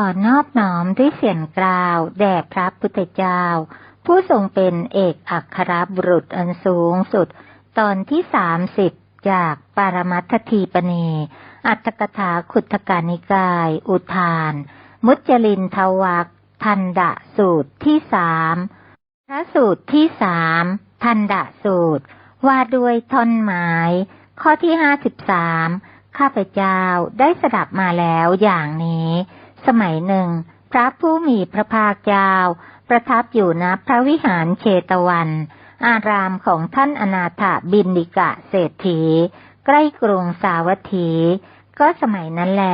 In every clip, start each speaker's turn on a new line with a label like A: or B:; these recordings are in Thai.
A: อนอบน้อมด้วยเสียงกล่าว แด่พระพุทธเจ้า ผู้ทรงเป็นเอกอัครบุรุษอันสูงสุด ตอนที่สามสิบจากปารมัตถทีปณีอัตถกถาขุทกานิกาย อุทาน มุจลินทวักทันดะสูตรที่สามพระสูตรที่สามทันดะสูตร ว่าด้วยท่อนไม้ข้อที่ห้าสิบสามข้าพเจ้าได้สดับมาแล้วอย่างนี้ สมัยหนึ่ง พระผู้มีพระภาคเจ้า ประทับอยู่ณพระวิหารเชตวัน อารามของท่านอนาถบินดิกะเศรษฐี ใกล้กรุงสาวัตถี ก็สมัยนั้นแหล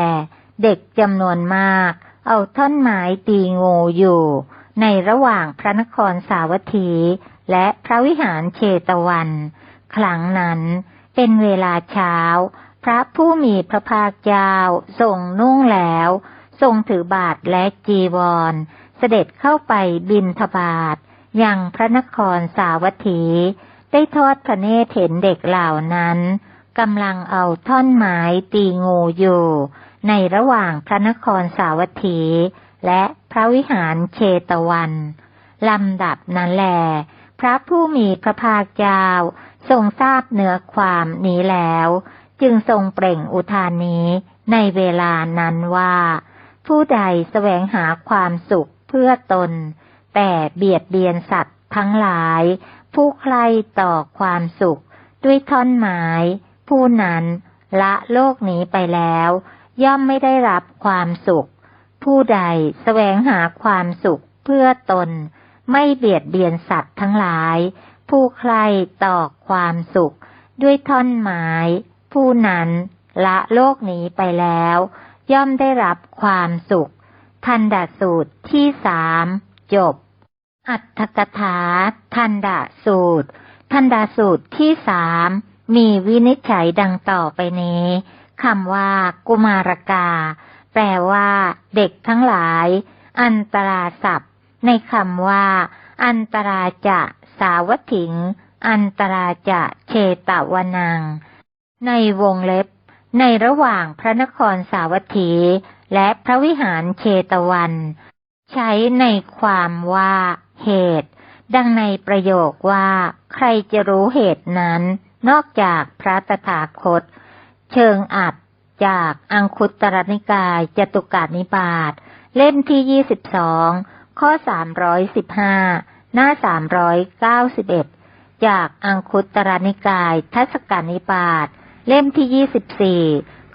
A: เด็กจำนวนมาก เอาท่อนไม้ตีงูอยู่ ในระหว่างพระนครสาวัตถีและพระวิหารเชตวัน ครั้งนั้นเป็นเวลาเช้า พระผู้มีพระภาคเจ้าทรงนุ่งแล้ว ทรงถือบาทและจีวร เสด็จเข้าไปบินทบาทยังพระนครสาวัตถี ได้ทอดพระเนตรเห็นเด็กเหล่านั้นกำลังเอาท่อนไม้ตีงูอยู่ ในระหว่างพระนครสาวัตถี และพระวิหารเชตวันลำดับนั้นแล พระผู้มีพระภาคเจ้าทรงทราบเนื้อความนี้แล้ว จึงทรงเปล่งอุทานนี้ในเวลานั้นว่า ผู้ใดแสวงหาความสุขเพื่อตน แต่เบียดเบียนสัตว์ทั้งหลาย ผู้ใครต่อความสุข ด้วยท่อนไม้ผู้นั้นละโลกนี้ไปแล้ว ย่อมไม่ได้รับความสุข ผู้ใดแสวงหาความสุขเพื่อตน ไม่เบียดเบียนสัตว์ทั้งหลาย ผู้ใครต่อความสุข ด้วยท่อนไม้ผู้นั้นละโลกนี้ไปแล้ว ย่อมได้รับความสุข ทันดาสูตรที่สามจบ อัตถกถา ทันดาสูตร ทันดาสูตรที่สามมีวินิจฉัยดังต่อไปนี้คำว่า กุมารกา แปลว่า เด็กทั้งหลาย อันตราศัพท์ ในคำว่า อันตราจะสาวถิง อันตราจะเชตวนัง ในวงเล็บ ในระหว่างพระนครสาวัตถี และพระวิหารเชตวัน ใช้ในความว่าเหตุ ดังในประโยคว่า ใครจะรู้เหตุนั้น นอกจากพระตถาคต เชิงอัดจากอังคุตรนิกายจตุกานิบาตเล่มที่ยี่สิบสองข้อสามร้อยสิบห้าหน้าสามร้อยเก้าสิบเอ็ดจากอังคุตรนิกายทัศกานิบาต เล่มที่ยี่สิบสี่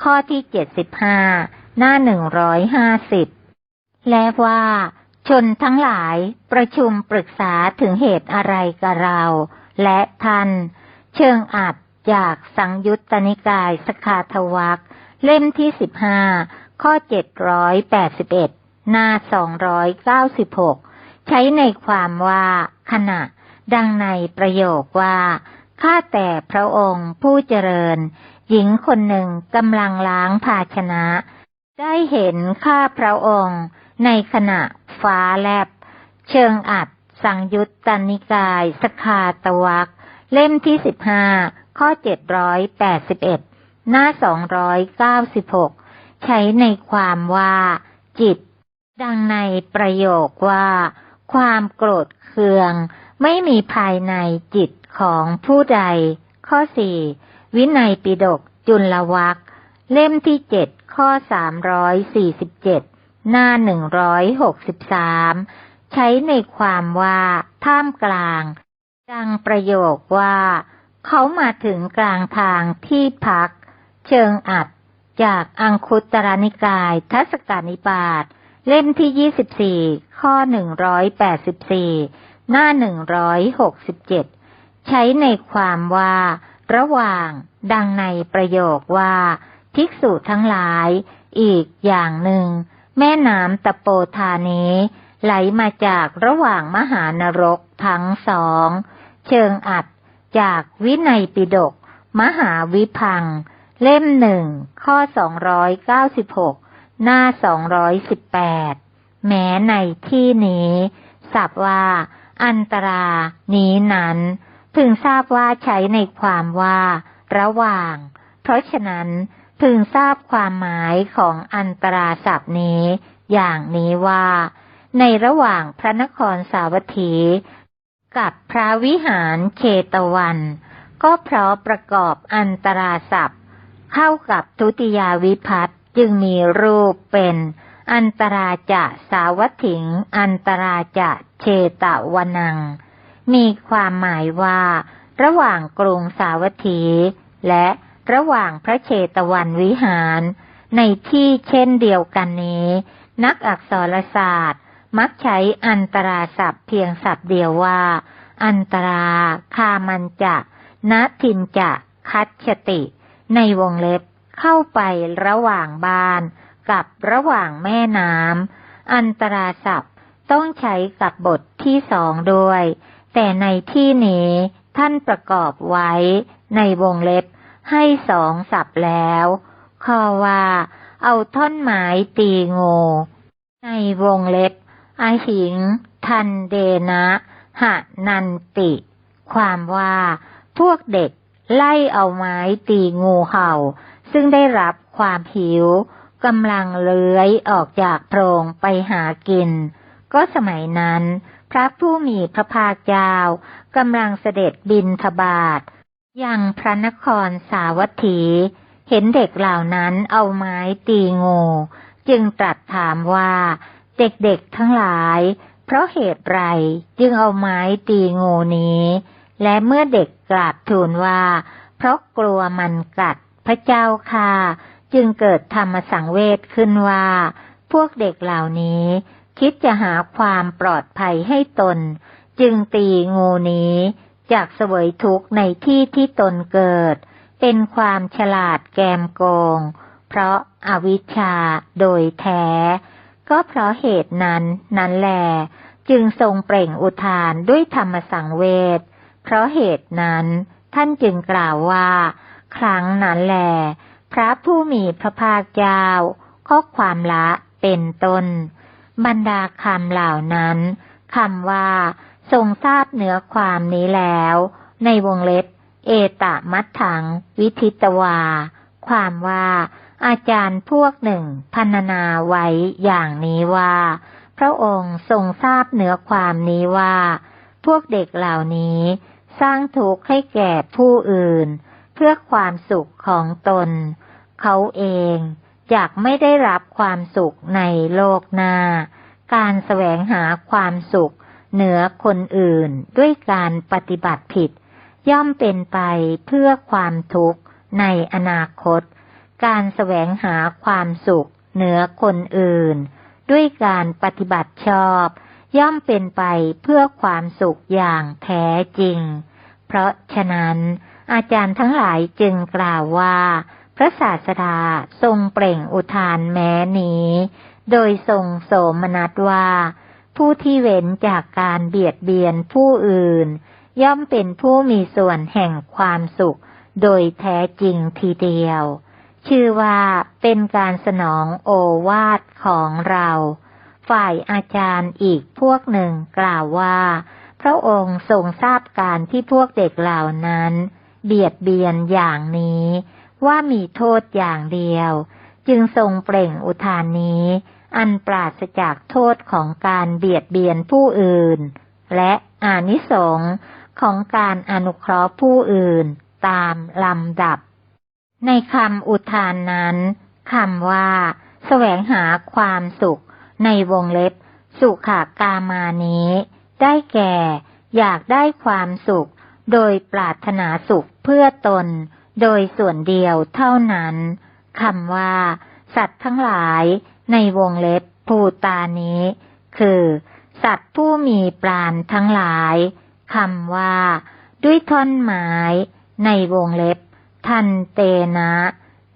A: ข้อที่เจ็ดสิบห้าหน้าหนึ่งร้อยห้าสิบและว่า ชนทั้งหลายประชุมปรึกษาถึงเหตุอะไรกับเรา และท่านเชิงอัดจากสังยุตตนิกายสคาทวักเล่มที่สิบห้าข้อเจ็ดร้อยแปดสิบเอ็ดหน้าสองร้อยเก้าสิบหกใช้ในความว่าขณะ ดังในประโยคว่า ข้าแต่พระองค์ผู้เจริญ หญิงคนหนึ่งกำลังล้างภาชนะ ได้เห็นข้าพระองค์ ในขณะฟ้าแลบ เชิงอัด สังยุตตนิกาย สคาตวักเล่มที่สิบห้าข้อเจ็ดร้อยแปดสิบเอ็ดหน้าสองร้อยเก้าสิบหกใช้ในความว่า จิต ดังในประโยคว่า ความโกรธ เคือง ไม่มีภายในจิตของผู้ใด ข้อสี่วินัยปิฎกจุลวักเล่มที่เจ็ดข้อสามร้อยสี่สิบเจ็ดหน้าหนึ่งร้อยหกสิบสามใช้ในความว่าท่ามกลาง ดังประโยคว่า เขามาถึงกลางทางที่พัก เชิงอัด จากอังคุตรนิกายทัศกานิบาต เล่มที่ยี่สิบสี่ข้อหนึ่งร้อยแปดสิบสี่หน้าหนึ่งร้อยหกสิบเจ็ดใช้ในความว่า ระหว่าง ดังในประโยคว่า ภิกษุทั้งหลาย อีกอย่างหนึ่ง แม่น้ำตะโปธานี้ ไหลมาจากระหว่างมหานรกทั้งสอง เชิงอัด จากวินัยปิฎกมหาวิพัง เล่มหนึ่งข้อสองร้อยเก้าสิบหก หน้าสองร้อยสิบแปดแม้ในที่นี้สับว่า อันตรา นี้นั้น พึงทราบว่าใช้ในความว่า ระหว่าง เพราะฉะนั้นพึงทราบความหมายของอันตราศัพท์นี้ อย่างนี้ว่า ในระหว่างพระนครสาวัตถี กับพระวิหารเชตวัน ก็เพราะประกอบอันตราศัพท์ เข้ากับทุติยาวิพัตน์ จึงมีรูปเป็นอันตราจะสาวัตถิง อันตราจะเชตวนัง มีความหมายว่า ระหว่างกรุงสาวัตถี และระหว่างพระเชตวันวิหาร ในที่เช่นเดียวกันนี้ นักอักษรศาสตร์ มักใช้อันตราศัพท์เพียงศัพท์เดียวว่า อันตราคามันจะนทินจะคัตชติ ในวงเล็บ เข้าไประหว่างบานกับระหว่างแม่น้ำอันตราศัพท์ต้องใช้กับบทที่สองด้วย แต่ในที่นี้ท่านประกอบไว้ในวงเล็บให้สองศัพท์แล้วข้อว่า เอาท่อนไม้ตีงูในวงเล็บอหิง ทันเดนะหะนันติ ความว่า พวกเด็กไล่เอาไม้ตีงูเห่า ซึ่งได้รับความหิวกำลังเลื้อยออกจากโพรงไปหากิน ก็สมัยนั้น พระผู้มีพระภาคเจ้ากำลังเสด็จบินทบาทยังพระนครสาวัตถี เห็นเด็กเหล่านั้นเอาไม้ตีงูจึงตรัสถามว่า เด็กๆทั้งหลาย เพราะเหตุไรจึงเอาไม้ตีงูนี้ และเมื่อเด็กกราบทูลว่า เพราะกลัวมันกัด พระเจ้าค่ะ จึงเกิดธรรมสังเวชขึ้นว่า พวกเด็กเหล่านี้ คิดจะหาความปลอดภัยให้ตน จึงตีงูนี้ จากเสวยทุกข์ในที่ที่ตนเกิด เป็นความฉลาดแกมโกง เพราะอาวิชชาโดยแท้ ก็เพราะเหตุนั้นนั้นแหลจึงทรงเปล่งอุทานด้วยธรรมสังเวช เพราะเหตุนั้นท่านจึงกล่าวว่า ครั้งนั้นแหลพระผู้มีพระภาคเจ้าข้อความละเป็นต้น บรรดาคำเหล่านั้นคำว่า ทรงทราบเนื้อความนี้แล้ว ในวงเล็บ เอตมัตถัง วิทิตวา ความว่า อาจารย์พวกหนึ่งพันนาไว้อย่างนี้ว่า พระองค์ทรงทราบเนื้อความนี้ว่า พวกเด็กเหล่านี้ สร้างทุกข์ให้แก่ผู้อื่น เพื่อความสุขของตน เขาเองอยากไม่ได้รับความสุขในโลกหน้า การแสวงหาความสุข เหนือคนอื่นด้วยการปฏิบัติผิด ย่อมเป็นไปเพื่อความทุกข์ในอนาคต การแสวงหาความสุข เหนือคนอื่น ด้วยการปฏิบัติชอบ ย่อมเป็นไปเพื่อความสุขอย่างแท้จริง เพราะฉะนั้น อาจารย์ทั้งหลายจึงกล่าวว่า พระศาสดาทรงเปล่งอุทานแม้นี้ โดยทรงโสมนัสว่า ผู้ที่เว้นจากการเบียดเบียนผู้อื่น ย่อมเป็นผู้มีส่วนแห่งความสุข โดยแท้จริงทีเดียว ชื่อว่าเป็นการสนองโอวาทของเรา ฝ่ายอาจารย์อีกพวกหนึ่งกล่าวว่า พระองค์ทรงทราบการที่พวกเด็กเหล่านั้น เบียดเบียนอย่างนี้ ว่ามีโทษอย่างเดียว จึงทรงเปล่งอุทานนี้ อันปราศจากโทษของการเบียดเบียนผู้อื่น และอานิสงส์ของการอนุเคราะห์ผู้อื่นตามลำดับ ในคำอุทานนั้นคำว่าแสวงหาความสุข ในวงเล็บ สุขากามานี้ ได้แก่ อยากได้ความสุข โดยปรารถนาสุข เพื่อตนโดยส่วนเดียวเท่านั้นคำว่า สัตว์ทั้งหลายในวงเล็บภูตานี้ คือ สัตว์ผู้มีปราณทั้งหลายคำว่า ด้วยท่อนไม้ในวงเล็บ ทันเตนะ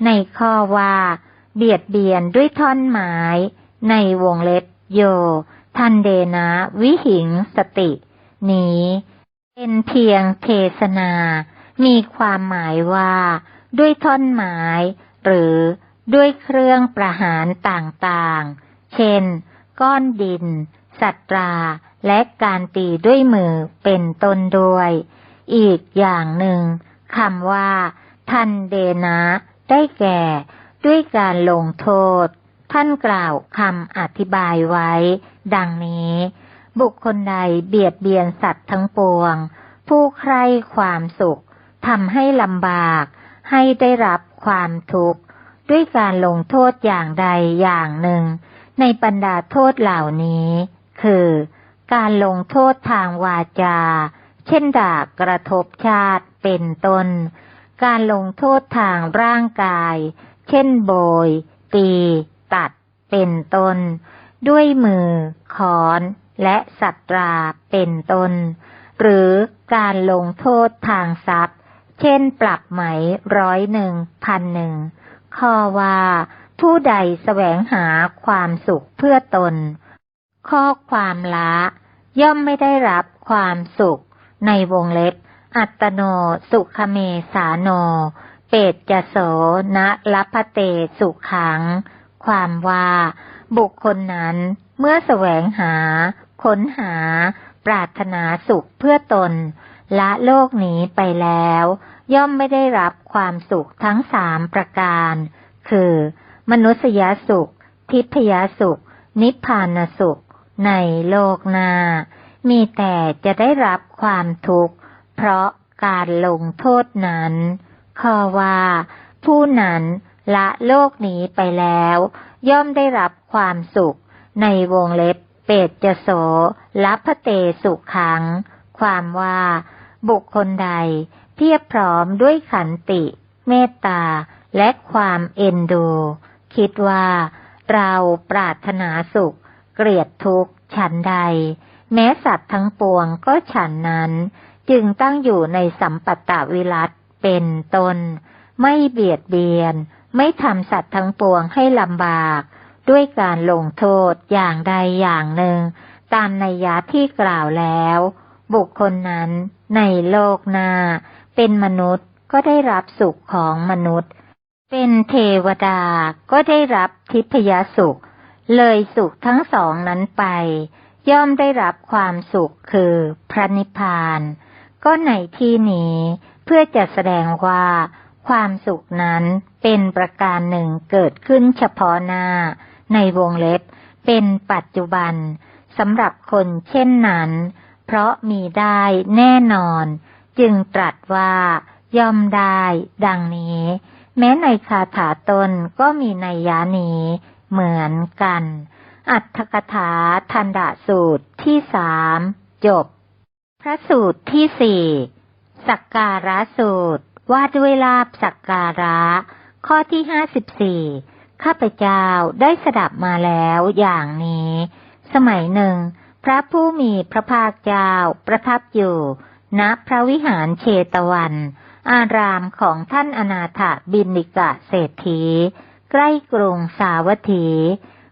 A: ในข้อว่า เบียดเบียนด้วยท่อนไม้ในวงเล็บโย ทันเดนะวิหิงสติ นี้ เป็นเพียงเทศนา มีความหมายว่า ด้วยท่อนไม้หรือด้วยเครื่องประหารต่างๆ เช่น ก้อนดิน สัตรา และการตีด้วยมือเป็นต้นด้วย อีกอย่างหนึ่งคำว่า ทันเดนะ ได้แก่ ด้วยการลงโทษ ท่านกล่าวคำอธิบายไว้ ดังนี้ บุคคลใดเบียดเบียนสัตว์ทั้งปวง ผู้ใคร่ความสุข ทำให้ลำบาก ให้ได้รับความทุกข์ ด้วยการลงโทษอย่างใดอย่างหนึ่ง ในบรรดาโทษเหล่านี้ คือ การลงโทษทางวาจา เช่นด่ากระทบชาติเป็นต้น การลงโทษทางร่างกาย เช่นโบย ตี ตัด เป็นต้น ด้วยมือ ขอน และสัตราเป็นต้นหรือการลงโทษทางทรัพย์ เช่น ปรับไหมร้อยหนึ่งพันหนึ่งข้อว่าผู้ใดแสวงหาความสุขเพื่อตน ข้อความละย่อมไม่ได้รับความสุข ในวงเล็บ อัตโนสุขเมสาโน เปตจะโสนะลัพเตสุขัง ความว่า บุคคลนั้นเมื่อแสวงหา ค้นหา ปรารถนาสุขเพื่อตน ละโลกนี้ไปแล้ว ย่อมไม่ได้รับความสุขทั้งสามประการ คือ มนุษยสุข ทิพยสุข นิพพานสุข ในโลกหน้า มีแต่จะได้รับความทุกข์ เพราะการลงโทษนั้น ข้อว่า ผู้นั้นละโลกนี้ไปแล้ว ย่อมได้รับความสุข ในวงเล็บเปตจะโสลัพเตสุขัง ความว่า บุคคลใด เพียบพร้อมด้วยขันติ เมตตา และความเอ็นดู คิดว่า เราปรารถนาสุข เกลียดทุกข์ฉันใด แม้สัตว์ทั้งปวงก็ฉันนั้น จึงตั้งอยู่ในสัมปัตตวิรัตเป็นตน ไม่เบียดเบียน ไม่ทำสัตว์ทั้งปวงให้ลำบาก ด้วยการลงโทษอย่างใดอย่างหนึ่ง ตามในยาที่กล่าวแล้ว บุคคลนั้น ในโลกหน้า เป็นมนุษย์ก็ได้รับสุขของมนุษย์ เป็นเทวดาก็ได้รับทิพยสุข เลยสุขทั้งสองนั้นไป ย่อมได้รับความสุขคือพระนิพพาน ก็ในที่นี้เพื่อจะแสดงว่า ความสุขนั้นเป็นประการหนึ่งเกิดขึ้นเฉพาะหน้า ในวงเล็บเป็นปัจจุบันสำหรับคนเช่นนั้น เพราะมีได้แน่นอน จึงตรัสว่า ย่อมได้ ดังนี้ แม้ในคาถาตนก็มีในยานี้ เหมือนกัน อัตถกถาทันดาสูตรที่สามจบ พระสูตรที่สี่สักการะสูตร ว่าด้วยลาบสักการะ ข้อที่ห้าสิบสี่ข้าพเจ้าได้สดับมาแล้วอย่างนี้ สมัยหนึ่ง พระผู้มีพระภาคเจ้าประทับอยู่ ณพระวิหารเชตวัน อารามของท่านอนาถบินิกะเศรษฐี ใกล้กรุงสาวัตถี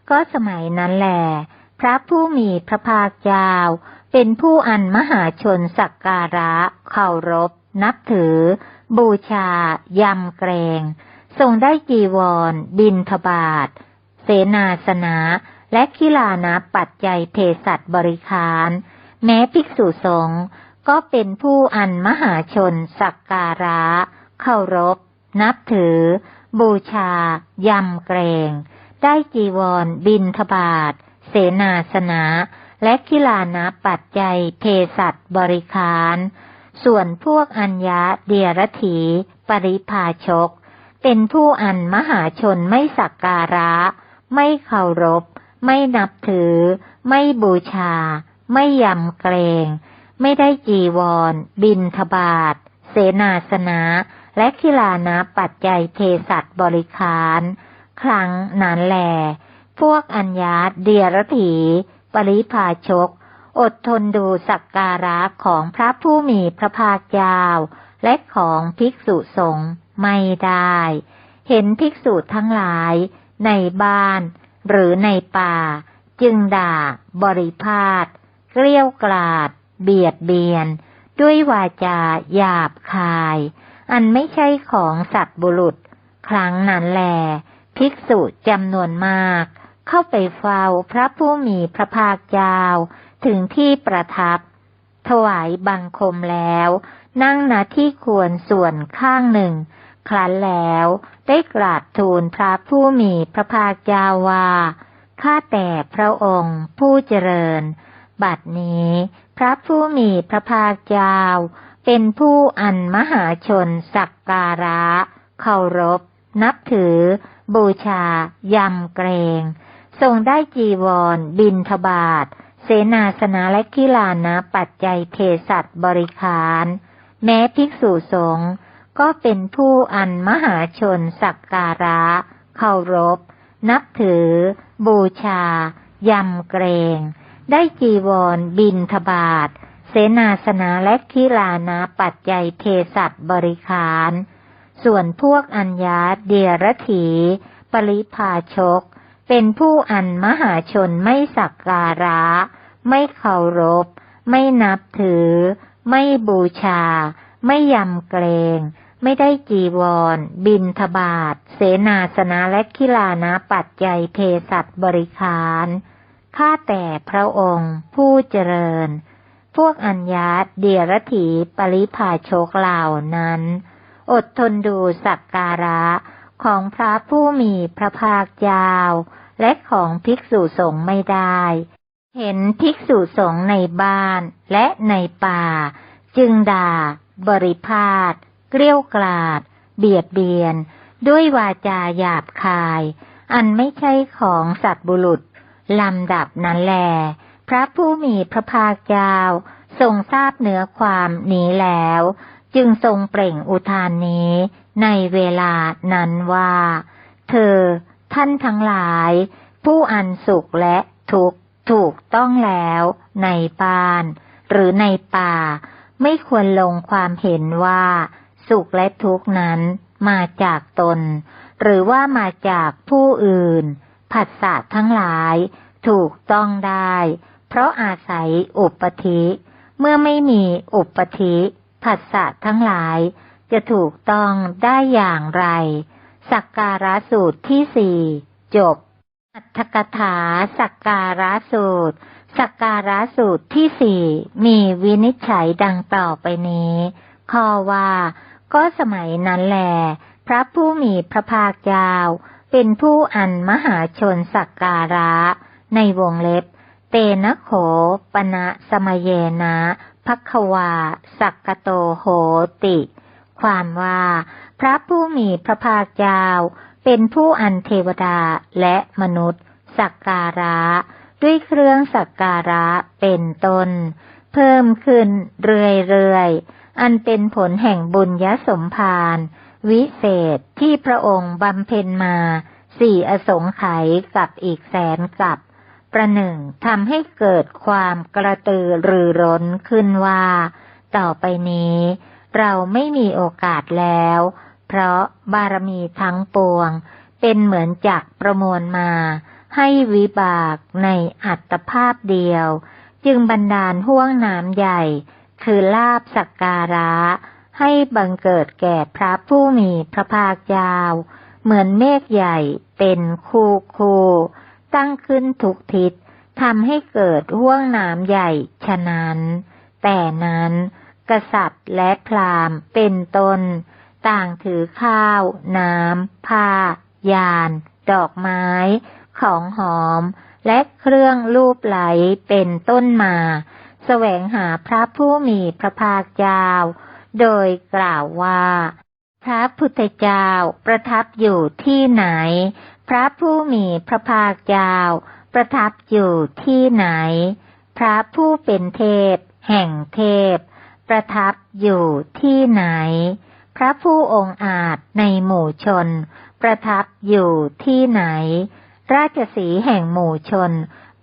A: ก็สมัยนั้นแหลพระผู้มีพระภาคเจ้า เป็นผู้อันมหาชนสักการะเคารพ นับถือ บูชา ยำเกรง ทรงได้จีวร บินทบาท เสนาสนะและคิลานะปัจจัยเภสัชบริคาร แม้ภิกษุสงฆ์ก็เป็นผู้อันมหาชน สักการะเคารพ นับถือ บูชา ยำเกรง ได้จีวร บินทบาท เสนาสนะ และคิลานะปัจจัยเภสัชบริคาร ส่วนพวกอัญญาเดียรถี ปริภาชก เป็นผู้อันมหาชนไม่สักการะ ไม่เคารพ ไม่นับถือ ไม่บูชา ไม่ยำเกรง ไม่ได้จีวร บินทบาท เสนาสนะ และคิลานะปัจจัยเทสัตบริคาร ครั้งนั้นแหลพวกอัญญาเดียรถี ปริภาชก อดทนดูสักการะของพระผู้มีพระภาคเจ้า และของภิกษุสงฆ์ไม่ได้ เห็นภิกษุทั้งหลายในบ้าน หรือในป่า จึงด่า บริพาทเกลี้ยวกลาด เบียดเบียน ด้วยวาจาหยาบคาย อันไม่ใช่ของสัตว์บุรุษ ครั้งนั้นแล ภิกษุจำนวนมาก เข้าไปเฝ้าพระผู้มีพระภาคเจ้า ถึงที่ประทับ ถวายบังคมแล้ว นั่งณที่ควรส่วนข้างหนึ่ง ครั้นแล้ว ได้กราบทูลพระผู้มีพระภาคเจ้าว่าข้าแต่พระองค์ผู้เจริญ บัดนี้ พระผู้มีพระภาคเจ้าเป็นผู้อันมหาชนสักการะ เคารพ นับถือ บูชา ยำเกรงทรงได้จีวร บินทบาท เสนาสนะและกิลานะปัจจัยเทสัตบริคาร แม้ภิกษุสงฆ์ ก็เป็นผู้อันมหาชนสักการะ เคารพ นับถือ บูชา ยำเกรง ได้จีวร บินทบาท เสนาสนะและกิลานะปัจจัยเทสัตบริคาร ส่วนพวกอัญญาเดียรถีปริภาชก เป็นผู้อันมหาชนไม่สักการะ ไม่เคารพ ไม่นับถือ ไม่บูชา ไม่ยำเกรง ไม่ได้จีวร บินทบาท เสนาสนะและกิลานะปัจจัยเทสัตบริคาร ข้าแต่พระองค์ ผู้เจริญ พวกอัญญาเดียรถีปริภาโชกเหล่านั้น อดทนดูสักการะของพระผู้มีพระภาคเจ้า และของภิกษุสงฆ์ไม่ได้ เห็นภิกษุสงฆ์ในบ้านและในป่า จึงด่า บริพาท เกลี้ยวกราด เบียดเบียน ด้วยวาจาหยาบคาย อันไม่ใช่ของสัตว์บุรุษ ลำดับนั้นแล พระผู้มีพระภาคเจ้าทรงทราบเนื้อความนี้แล้ว จึงทรงเปล่งอุทานนี้ ในเวลานั้นว่า เธอ ท่านทั้งหลาย ผู้อันสุขและทุกข์ถูกต้องแล้วในบ้าน หรือในป่า ไม่ควรลงความเห็นว่า สุขและทุกข์นั้นมาจากตน หรือว่ามาจากผู้อื่น ผัสสะทั้งหลายถูกต้องได้ เพราะอาศัยอุปธิ เมื่อไม่มีอุปธิผัสสะทั้งหลาย จะถูกต้องได้อย่างไร สักการะสูตรที่สี่จบ อัตถกถาสักการะสูตร สักการะสูตรที่สี่มีวินิจฉัยดังต่อไปนี้ ข้อว่า ก็สมัยนั้นแล พระผู้มีพระภาคเจ้าเป็นผู้อันมหาชนสักการะ ในวงเล็บ เตนะโขปณะสมเยนะพักวา สักกโตโหติ ความว่า พระผู้มีพระภาคเจ้า เป็นผู้อันเทวดาและมนุษย์ สักการะ ด้วยเครื่องสักการะเป็นต้น เพิ่มขึ้นเรื่อยๆ อันเป็นผลแห่งบุญยสมภารวิเศษที่พระองค์บำเพ็ญมาสี่อสงไขยกับอีกแสนกับ ประหนึ่งทำให้เกิดความกระตือรือร้นขึ้นว่า ต่อไปนี้ เราไม่มีโอกาสแล้ว เพราะบารมีทั้งปวง เป็นเหมือนจักประมวลมา ให้วิบากในอัตภาพเดียว จึงบันดาลห่วงน้ำใหญ่ คือลาบสักการะ ให้บังเกิดแก่พระผู้มีพระภาคเจ้าเหมือนเมฆใหญ่เป็นคูคูตั้งขึ้นทุกทิศทำให้เกิดห่วงน้ำใหญ่ฉะนั้น แต่นั้น กษัตริย์และพราหมณ์เป็นต้นต่างถือข้าว น้ำผ้ายาน ดอกไม้ ของหอม และเครื่องรูปไหลเป็นต้นมา แสวงหาพระผู้มีพระภาคเจ้า โดยกล่าวว่า พระพุทธเจ้าประทับอยู่ที่ไหน พระผู้มีพระภาคเจ้า ประทับอยู่ที่ไหน พระผู้เป็นเทพ แห่งเทพ ประทับอยู่ที่ไหน พระผู้องค์อาจในหมู่ชน ประทับอยู่ที่ไหน ราชสีแห่งหมู่ชน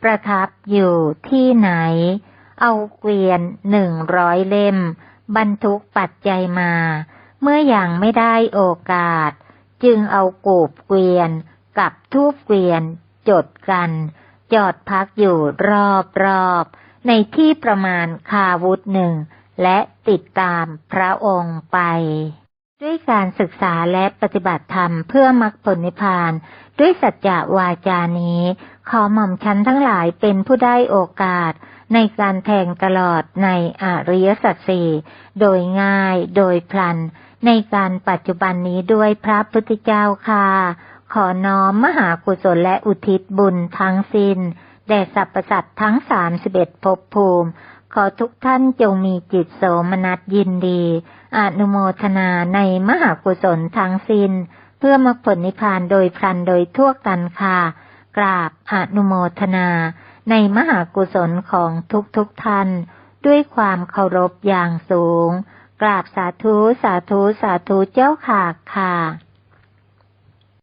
A: ประทับอยู่ที่ไหน เอาเกวียนหนึ่งร้อยเล่ม บรรทุกปัจจัยมา เมื่ออยังไม่ได้โอกาส จึงเอากูบเกวียนกับทูบเกวียน จดกัน จอดพักอยู่รอบรอบในที่ประมาณคาวุธหนึ่ง และติดตามพระองค์ไป ด้วยการศึกษาและปฏิบัติธรรมเพื่อมรรคผลนิพพาน ด้วยสัจจะวาจานี้ ขอหม่อมชั้นทั้งหลายเป็นผู้ได้โอกาส ในการแทงตลอดในอริยสัจสี่โดยง่ายโดยพลัน ในการปัจจุบันนี้ด้วยพระพุทธเจ้าค่ะ ขอน้อมมหากุศลและอุทิศบุญทั้งสิน้นแด่สรรพสัตว์ทั้งสามสิบเอ็ดภพภูมิ ขอทุกท่านจงมีจิตโสมนัสยินดี อนุโมทนาในมหากุศลทั้งสิน้น เพื่อมรรคผลนิพพานโดยพลันโดยทั่วกันค่ะ กราบอนุโมทนา ในมหากุศลของทุกทุกท่าน ด้วยความเคารพอย่างสูง กราบสาธุสาธุสาธุเจ้าค่ะค่ะ